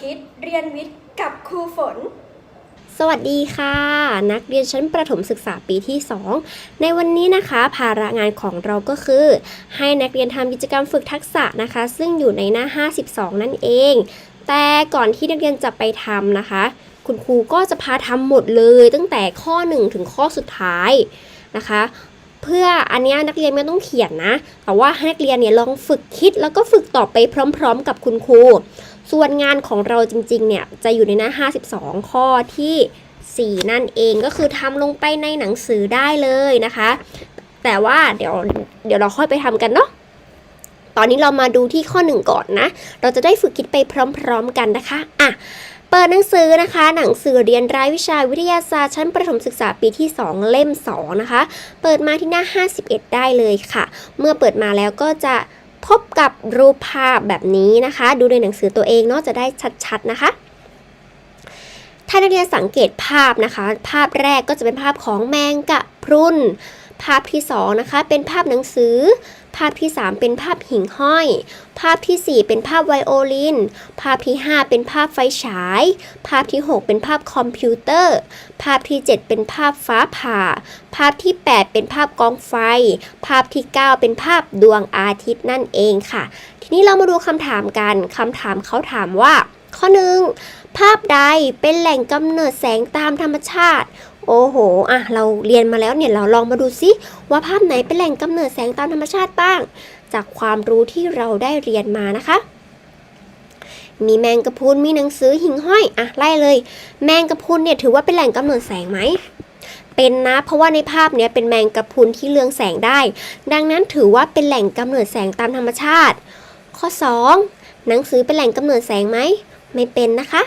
คิดเรียนวิทย์กับครูฝน สวัสดีค่ะ นักเรียนชั้นประถมศึกษาปีที่ 2 ในวันนี้นะคะ ภาระงานของเราก็คือ ให้นักเรียนทำกิจกรรมฝึกทักษะนะคะ ซึ่งอยู่ในหน้า 52 นั่นเอง แต่ก่อนที่นักเรียนจะไปทำนะคะ คุณครูก็จะพาทำหมดเลย ตั้งแต่ข้อ 1 ถึงข้อสุดท้ายนะคะเพื่ออันนี้นักเรียนไม่ต้องเขียนนะ แต่ว่าให้นักเรียนเนี่ยลองฝึกคิดแล้วก็ฝึกต่อไปพร้อม ๆ กับคุณครู ส่วนงานของเราจริงๆเนี่ยจะอยู่ในหน้า 52 ข้อที่ 4 นั่นเองก็คือทำลงไปในหนังสือได้เลยนะคะ แต่ว่าเดี๋ยวเดี๋ยวเราค่อยไปทำกันเนาะตอนนี้เรามาดูที่ข้อ 1 ก่อนนะ เราจะได้ฝึกคิดไปพร้อมๆกันนะคะอะเปิดหนังสือนะคะ หนังสือเรียนรายวิชาวิทยาศาสตร์ชั้นประถมศึกษาปีที่ 2 เล่ม 2 นะคะ เปิดมาที่หน้า 51 ได้เลยค่ะ เมื่อเปิดมาแล้วก็จะ พบกับรูปภาพแบบนี้นะคะ ดูในหนังสือตัวเองเนาะจะได้ชัดๆนะคะ ถ้านักเรียนสังเกตภาพนะคะ ภาพแรกก็จะเป็นภาพของแมงกะพรุน ภาพที่2นะคะเป็นภาพหนังสือ ภาพที่ 3 เป็นภาพหิ่งห้อย ภาพทีสี่ 4 เป็นภาพไวโอลิน ภาพที่ 5 เป็นภาพไฟฉาย ภาพที่ 6 เป็นภาพคอมพิวเตอร์ ภาพที่ 7 เป็นภาพฟ้าผ่า ภาพที่ 8 เป็นภาพกองไฟ ภาพที่ 9 เป็นภาพดวงอาทิตย์นั่นเองค่ะ ทีนี้เรามาดูคำถามกันคำถามเขาถามว่า ข้อหนึ่งภาพใดเป็นแหล่งกำเนิดแสงตามธรรมชาติ โอ้โห อะ เราเรียนมาแล้วเนี่ย เราลองมาดูซิว่าภาพไหนเป็นแหล่งกำเนิดแสงตามธรรมชาติบ้าง จากความรู้ที่เราได้เรียนมานะคะ มีแมงกะพรุน มีหนังสือหิ่งห้อย อะ ไล่เลย แมงกะพรุนเนี่ยถือว่าเป็นแหล่งกำเนิดแสงไหม เป็นนะ เพราะว่าในภาพเนี้ยเป็นแมงกะพรุนที่เรืองแสงได้ ดังนั้นถือว่าเป็นแหล่งกำเนิดแสงตามธรรมชาติ ข้อ 2 หนังสือเป็นแหล่งกำเนิดแสงไหม ไม่เป็นนะคะ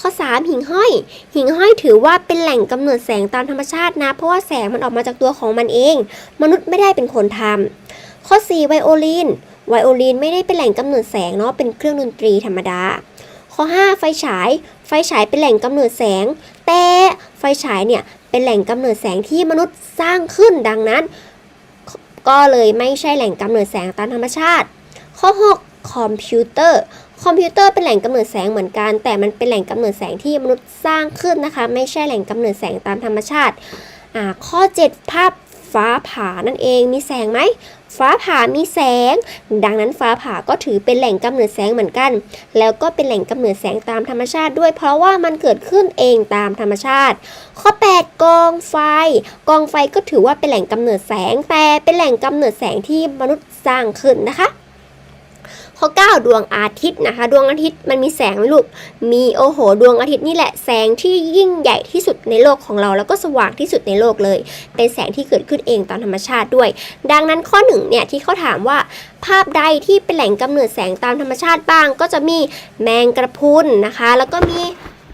ข้อ 3 หิ่งห้อย หิ่งห้อยถือว่าเป็นแหล่งกำเนิดแสงตามธรรมชาตินะ เพราะว่าแสงมันออกมาจากตัวของมันเอง มนุษย์ไม่ได้เป็นคนทำข้อ 4 ไวโอลิน ไวโอลินไม่ได้เป็นแหล่งกำเนิดแสงเนาะ เป็นเครื่องดนตรีธรรมดา ข้อ 5 ไฟฉาย ไฟฉายเป็นแหล่งกำเนิดแสง แต่ไฟฉายเนี่ยเป็นแหล่งกำเนิดแสงที่มนุษย์สร้างขึ้นดังนั้น ก็เลยไม่ใช่แหล่งกำเนิดแสงตามธรรมชาติ ข้อ 6 คอมพิวเตอร์ คอมพิวเตอร์เป็นแหล่งกำเนิดแสงเหมือนกัน แต่มันเป็นแหล่งกำเนิดแสงที่มนุษย์สร้างขึ้นนะคะ ไม่ใช่แหล่งกำเนิดแสงตามธรรมชาติข้อ 7 ภาพฟ้าผ่านั่นเองมีแสงไหมฟ้าผ่ามีแสง ดังนั้นฟ้าผ่าก็ถือเป็นแหล่งกำเนิดแสงเหมือนกัน แล้วก็เป็นแหล่งกำเนิดแสงตามธรรมชาติด้วย เพราะว่ามันเกิดขึ้นเองตามธรรมชาติ ข้อ 8 กองไฟ กองไฟก็ถือว่าเป็นแหล่งกำเนิดแสง แต่เป็นแหล่งกำเนิดแสงที่มนุษย์สร้างขึ้นนะคะ ข้อ 9 ดวงอาทิตย์นะคะ ดวงอาทิตย์มันมีแสงไหมลูก มีโอ้โห ดวงอาทิตย์นี่แหละแสงที่ยิ่งใหญ่ที่สุดในโลกของเรา แล้วก็สว่างที่สุดในโลกเลย เป็นแสงที่เกิดขึ้นเองตามธรรมชาติด้วย ดังนั้นข้อหนึ่งเนี่ยที่เขาถามว่าภาพใดที่เป็นแหล่งกำเนิดแสงตามธรรมชาติบ้าง ก็จะมีแมงกระพุนนะคะ แล้วก็มี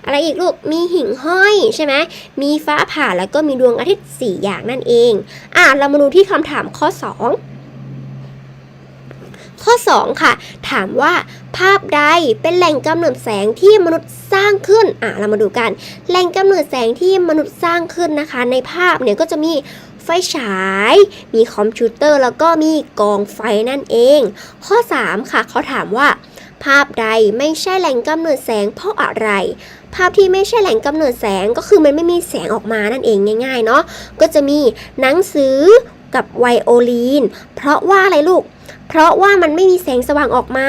อะไรอีกลูก มีหิ่งห้อยใช่ไหม มีฟ้าผ่าแล้วก็มีดวงอาทิตย์ 4 อย่างนั่นเอง อะ เรามาดูที่คำถามข้อ 2 ข้อ 2 ค่ะ ถามว่าภาพใดเป็นแหล่งกำเนิดแสงที่มนุษย์สร้างขึ้นอะเรามาดูกัน แหล่งกำเนิดแสงที่มนุษย์สร้างขึ้นนะคะ ในภาพเนี่ยก็จะมีไฟฉาย มีคอมพิวเตอร์แล้วก็มีกองไฟนั่นเอง ข้อ 3 ค่ะ เขาถามว่า ภาพใดไม่ใช่แหล่งกำเนิดแสงเพราะอะไร ภาพที่ไม่ใช่แหล่งกำเนิดแสงก็คือมันไม่มีแสงออกมานั่นเองง่ายๆเนาะก็จะมีหนังสือกับไวโอลินเพราะว่าอะไรลูก เพราะว่ามันไม่มีแสงสว่างออกมา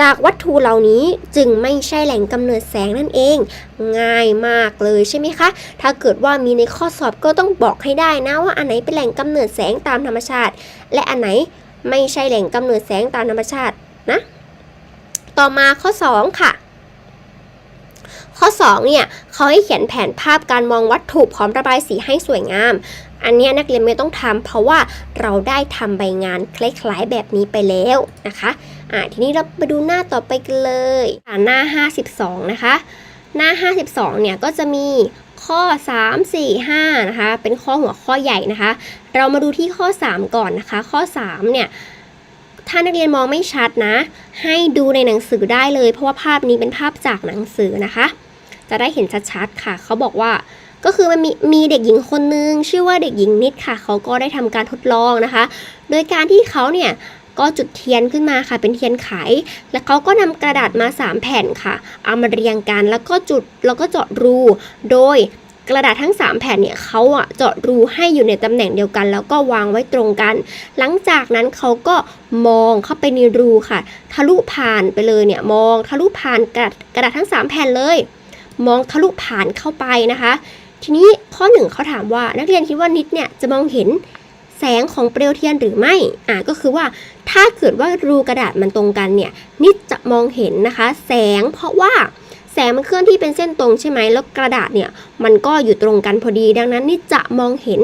จากวัตถุเหล่านี้จึงไม่ใช่แหล่งกำเนิดแสงนั่นเอง ง่ายมากเลยใช่ไหมคะ ถ้าเกิดว่ามีในข้อสอบก็ต้องบอกให้ได้นะว่าอันไหนเป็นแหล่งกำเนิดแสงตามธรรมชาติ และอันไหนไม่ใช่แหล่งกำเนิดแสงตามธรรมชาตินะ ต่อมาข้อ 2 ค่ะข้อ 2 เนี่ย เขาให้เขียนแผนภาพการมองวัตถุพร้อมระบายสีให้สวยงาม อันนี้นักเรียนไม่ต้องทำเพราะว่าเราได้ทำใบงานคล้ายๆแบบนี้ไปแล้วนะคะอ่าทีนี้เราไปดูหน้าต่อไปกันเลยหน้า 52 นะคะ หน้า 52 เนี่ยก็จะมีข้อ 3 4 5 นะคะ เป็นข้อหัวข้อใหญ่นะคะ เรามาดูที่ข้อ 3 ก่อนนะคะ ข้อ 3 เนี่ยถ้านักเรียนมองไม่ชัดนะ ให้ดูในหนังสือได้เลย เพราะว่าภาพนี้เป็นภาพจากหนังสือนะคะ จะได้เห็นชัดๆค่ะ เขาบอกว่า ก็คือมันมีมีเด็กหญิงคนนึงชื่อว่าเด็กหญิงนิดค่ะ เขาก็ได้ทำการทดลองนะคะ โดยการที่เขาเนี่ยก็จุดเทียนขึ้นมาค่ะ เป็นเทียนไข แล้วเขาก็นำกระดาษมา 3 แผ่นค่ะ เอามาเรียงกันแล้วก็จุดแล้วก็เจาะรู โดยกระดาษทั้ง 3 แผ่นเนี่ยเขาอะเจาะรูให้อยู่ในตำแหน่งเดียวกัน แล้วก็วางไว้ตรงกัน หลังจากนั้นเขาก็มองเข้าไปในรูค่ะ ทะลุผ่านไปเลยเนี่ยมองทะลุผ่านกระดาษกระดาษทั้ง 3 แผ่นเลย มองทะลุผ่านเข้าไปนะคะ ทีนี้ข้อหนึ่งเขาถามว่านักเรียนคิดว่านิดเนี่ยจะมองเห็นแสงของเปลวเทียนหรือไม่ อ่าก็คือว่าถ้าเกิดว่ารูกระดาษมันตรงกันเนี่ย นิดจะมองเห็นนะคะ แสงเพราะว่าแสงมันเคลื่อนที่เป็นเส้นตรงใช่ไหมแล้วกระดาษเนี่ยมันก็อยู่ตรงกันพอดี ดังนั้นนิดจะมองเห็น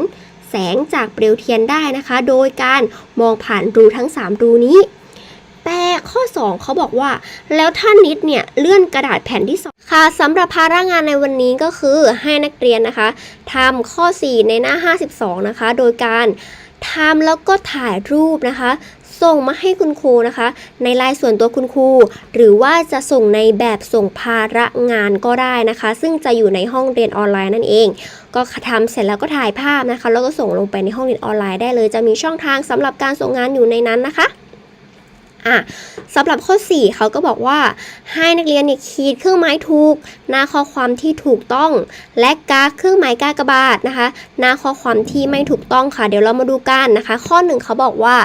แสงจากเปลวเทียนได้นะคะ โดยการมองผ่านรูทั้ง 3 รูนี้ แต่ข้อ 2เขาบอกว่า แล้วถ้านิดเนี่ยเลื่อนกระดาษแผ่นที่ 2 ค่ะสำหรับภาระงานในวันนี้ก็คือให้นักเรียนนะคะทำข้อ 4 ในหน้า 52 นะคะ โดยการทำแล้วก็ถ่ายรูปนะคะ ส่งมาให้คุณครูนะคะ ในไลน์ส่วนตัวคุณครู หรือว่าจะส่งในแบบส่งภาระงานก็ได้นะคะ ซึ่งจะอยู่ในห้องเรียนออนไลน์นั่นเอง ก็ทำเสร็จแล้วก็ถ่ายภาพนะคะ แล้วก็ส่งลงไปในห้องเรียนออนไลน์ได้เลย จะมีช่องทางสำหรับการส่งงานอยู่ในนั้นนะคะ อะสำหรับข้อ 4 เขาก็บอกว่า ให้นักเรียนเนี่ยขีดเครื่องหมายถูก หน้าข้อความที่ถูกต้อง และกาเครื่องหมายกากบาทนะคะ หน้าข้อความที่ไม่ถูกต้องค่ะ เดี๋ยวเรามาดูกันนะคะ ข้อ 1 เขาบอกว่า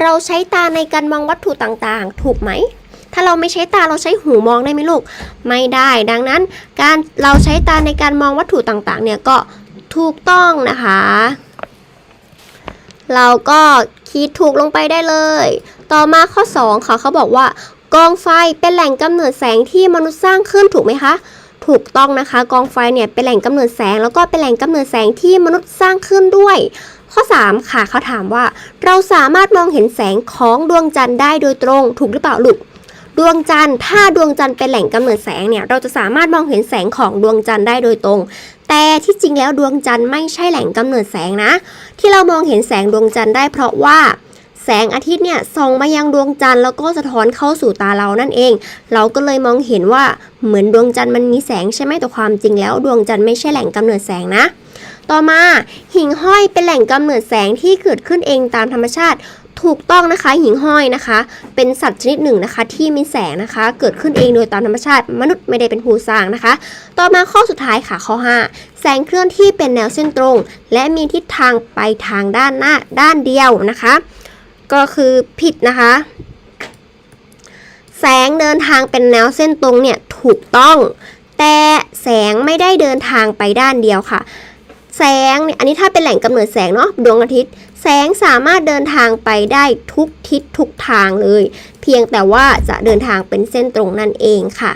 เราใช้ตาในการมองวัตถุต่างๆ ถูกไหมถ้าเราไม่ใช้ตาเราใช้หูมองได้ไหมลูก ไม่ได้ ดังนั้น การเราใช้ตาในการมองวัตถุต่างๆ เนี่ยก็ถูกต้องนะคะ เราก็คิดถูกลงไปได้เลย ต่อมาข้อ 2 ค่ะเขาบอกว่ากองไฟเป็นแหล่งกำเนิดแสงที่มนุษย์สร้างขึ้นถูกไหมคะถูกต้องนะคะ กองไฟเนี่ยเป็นแหล่งกำเนิดแสง แล้วก็เป็นแหล่งกำเนิดแสงที่มนุษย์สร้างขึ้นด้วย ข้อ 3 ค่ะเขาถามว่า เราสามารถมองเห็นแสงของดวงจันทร์ได้โดยตรงถูกหรือเปล่าลูกดวงจันทร์ถ้าดวงจันทร์เป็นแหล่งกำเนิดแสงเนี่ยเราจะสามารถมองเห็นแสงของดวงจันทร์ได้โดยตรง แต่ที่จริงแล้วดวงจันทร์ไม่ใช่แหล่งกำเนิดแสงนะ ที่เรามองเห็นแสงดวงจันทร์ได้เพราะว่า สงอาทิตย์เนี่ยส่องมายังดวงจันทร์แล้วก็สะท้อนเข้าสู่ตาเรานั่นเอง เราก็เลยมองเห็นว่าเหมือนดวงจันทร์มันมีแสงใช่ไหมแต่ความจริงแล้ว ดวงจันทร์ไม่ใช่แหล่งกำเนิดแสงนะต่อมาหิ่งห้อยเป็นแหล่งกำเนิดแสงที่เกิดขึ้นเองตามธรรมชาติถูกต้องนะคะหิ่งห้อยนะคะ เป็นสัตว์ชนิดหนึ่งนะคะ ที่มีแสงนะคะ เกิดขึ้นเองโดยตามธรรมชาติ มนุษย์ไม่ได้เป็นผู้สร้างนะคะ ต่อมาข้อสุดท้ายค่ะข้อ 5 แสงเคลื่อนที่เป็นแนวเส้นตรง และมีทิศทางไปทางด้านหน้าด้านเดียวนะคะ ก็คือผิดนะคะ แสงเดินทางเป็นแนวเส้นตรงเนี่ยถูกต้อง แต่แสงไม่ได้เดินทางไปด้านเดียวค่ะ แสงเนี่ยอันนี้ถ้าเป็นแหล่งกำเนิดแสงเนาะดวงอาทิตย์ แสงสามารถเดินทางไปได้ทุกทิศทุกทางเลย เพียงแต่ว่าจะเดินทางเป็นเส้นตรงนั่นเองค่ะ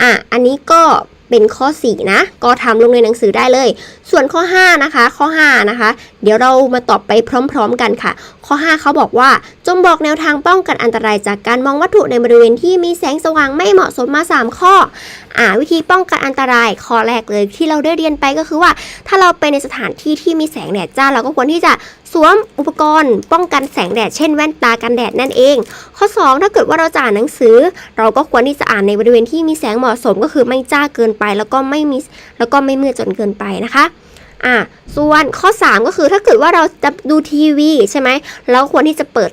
อะอันนี้ก็ เป็นข้อ 4 นะ ก็ทำลงในหนังสือได้เลย ส่วนข้อ 5 นะคะ ข้อ 5 นะคะ เดี๋ยวเรามาตอบไปพร้อม ๆ กันค่ะ ข้อ 5 เขาบอกว่า จงบอกแนวทางป้องกันอันตรายจากการมองวัตถุในบริเวณที่มีแสงสว่างไม่เหมาะสมมา 3 ข้อ อ่า วิธีป้องกันอันตรายข้อแรกเลยที่เราได้เรียนไปก็คือว่า ถ้าเราไปในสถานที่ที่มีแสงแดดจ้า เราก็ควรที่จะสวมอุปกรณ์ ป้องกันแสงแดดเช่นแว่นตากันแดดนั่นเอง ข้อ 2 ถ้าเกิดว่าเราจะอ่านหนังสือ เราก็ควรที่จะอ่านในบริเวณที่มีแสงเหมาะสมก็คือไม่จ้าเกินไป แล้วก็ไม่มีแล้วก็ไม่มืดจนเกินไปนะคะอ่าส่วนข้อ 3 ก็คือถ้าเกิดว่าเราจะดูทีวีใช่ไหมเราควรที่จะเปิด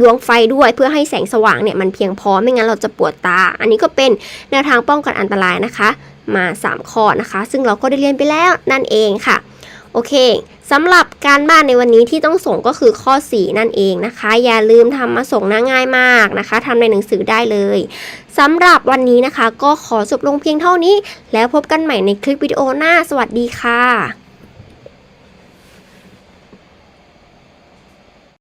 ดวงไฟด้วยเพื่อให้แสงสว่างเนี่ยมันเพียงพอไม่งั้นเราจะปวดตา อันนี้ก็เป็นแนวทางป้องกันอันตรายนะคะ มา 3 ข้อนะคะ ซึ่งเราก็ได้เรียนไปแล้วนั่นเองค่ะโอเคสำหรับการบ้านในวันนี้ที่ต้องส่งก็คือข้อ 4 นั่นเองนะคะ อย่าลืมทำมาส่งนะง่ายมากนะคะทำในหนังสือได้เลยสำหรับวันนี้นะคะ ก็ขอจบลงเพียงเท่านี้ แล้วพบกันใหม่ในคลิปวิดีโอหน้า สวัสดีค่ะ